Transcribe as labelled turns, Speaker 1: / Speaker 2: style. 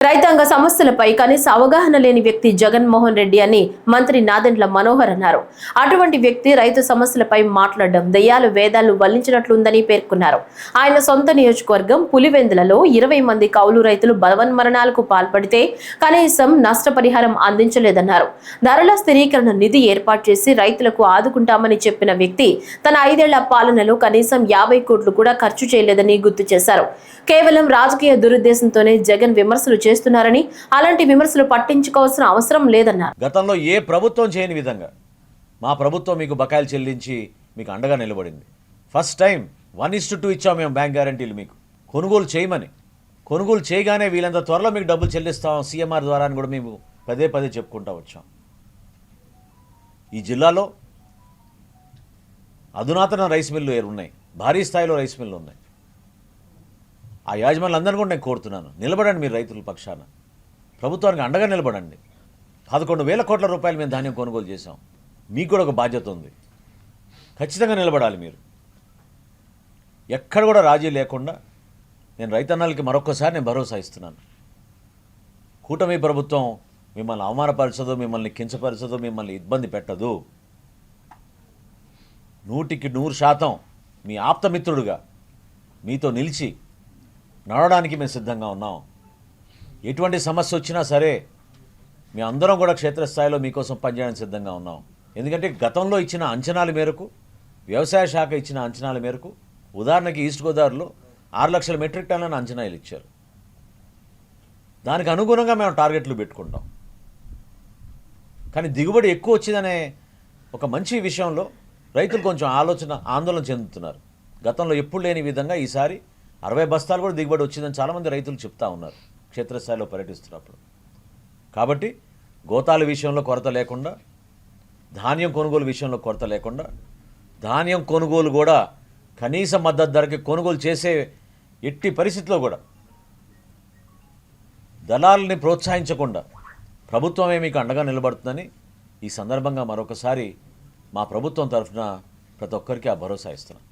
Speaker 1: రైతాంగ సమస్యలపై కనీస అవగాహన లేని వ్యక్తి జగన్మోహన్ రెడ్డి అని మంత్రి నాదెండ్ల మనోహర్ అన్నారు. అటువంటి వ్యక్తి రైతు సమస్యలపై మాట్లాడడం దయ్యాలు వేదాలు వల్లించినట్లుందని పేర్కొన్నారు. ఆయన సొంత నియోజకవర్గం పులివెందులలో ఇరవై మంది కౌలు రైతులు బలవన్మరణాలకు పాల్పడితే కనీసం నష్టపరిహారం అందించలేదన్నారు. ధరల స్థిరీకరణ నిధి ఏర్పాటు చేసి రైతులకు ఆదుకుంటామని చెప్పిన వ్యక్తి తన ఐదేళ్ళ పాలనలో కనీసం యాభై కోట్లు కూడా ఖర్చు చేయలేదని గుర్తు చేశారు. కేవలం రాజకీయ దురుద్దేశంతోనే జగన్ విమర్శలు చేస్తున్నారని అలాంటి విమర్శలు పట్టించుకోవాల్సిన అవసరం లేదన్నారు.
Speaker 2: గతంలో ఏ ప్రభుత్వం చేయని విధంగా మా ప్రభుత్వం మీకు బకాయిలు చెల్లించి మీకు అండగా నిలబడింది. First time one is two ఇచ్చాం మేము బ్యాంక్ గ్యారంటీలు మీకు. కొనుగోలు చేయమని. కొనుగోలు చేయగానే వీళ్ళంత త్వరలో మీకు డబ్బులు చెల్లిస్తాం సీఎంఆర్ ద్వారా అని కూడా మేము పదే పదే చెప్పుకుంటూ వచ్చాం. ఈ జిల్లాలో అధునాతన రైస్ మిల్లు ఉన్నాయి. భారీ స్థాయిలో రైస్ మిల్లు ఉన్నాయి. ఆ యాజమాన్యులందరినీ కూడా నేను కోరుతున్నాను. నిలబడండి మీరు రైతుల పక్షాన. ప్రభుత్వానికి అండగా నిలబడండి. పదకొండు వేల కోట్ల రూపాయలు మేము ధాన్యం కొనుగోలు చేశాం. మీకు కూడా ఒక బాధ్యత ఉంది. ఖచ్చితంగా నిలబడాలి మీరు. ఎక్కడ కూడా రాజీ లేకుండా నేను రైతన్నలకి మరొకసారి నేను భరోసా ఇస్తున్నాను. కూటమి ప్రభుత్వం మిమ్మల్ని అవమానపరచదు మిమ్మల్ని కించపరచదు మిమ్మల్ని ఇబ్బంది పెట్టదు. నూటికి నూరు శాతం మీ ఆప్తమిత్రుడుగా మీతో నిలిచి నడవడానికి మేము సిద్ధంగా ఉన్నాం. ఎటువంటి సమస్య వచ్చినా సరే మీ అందరం కూడా క్షేత్రస్థాయిలో మీకోసం పనిచేయడానికి సిద్ధంగా ఉన్నాం. ఎందుకంటే గతంలో ఇచ్చిన అంచనాల మేరకు వ్యవసాయ శాఖ ఇచ్చిన అంచనాల మేరకు ఉదాహరణకి ఈస్ట్ గోదావరిలో ఆరు లక్షల మెట్రిక్ టన్నులను అంచనాలు ఇచ్చారు. దానికి అనుగుణంగా మేము టార్గెట్లు పెట్టుకుంటాం. కానీ దిగుబడి ఎక్కువ వచ్చిందనే ఒక మంచి విషయంలో రైతులు కొంచెం ఆలోచన ఆందోళన చెందుతున్నారు. గతంలో ఎప్పుడు లేని విధంగా ఈసారి అరవై బస్తాలు కూడా దిగుబడి వచ్చిందని చాలామంది రైతులు చెప్తా ఉన్నారు క్షేత్రస్థాయిలో పర్యటిస్తున్నప్పుడు. కాబట్టి గోతాల విషయంలో కొరత లేకుండా ధాన్యం కొనుగోలు విషయంలో కొరత లేకుండా ధాన్యం కొనుగోలు కూడా కనీస మద్దతు ధరకి కొనుగోలు చేసే ఎట్టి పరిస్థితిలో కూడా దళాలని ప్రోత్సహించకుండా ప్రభుత్వమే మీకు అండగా నిలబడుతుందని ఈ సందర్భంగా మరొకసారి మా ప్రభుత్వం తరఫున ప్రతి ఒక్కరికి ఆ భరోసా ఇస్తున్నాం.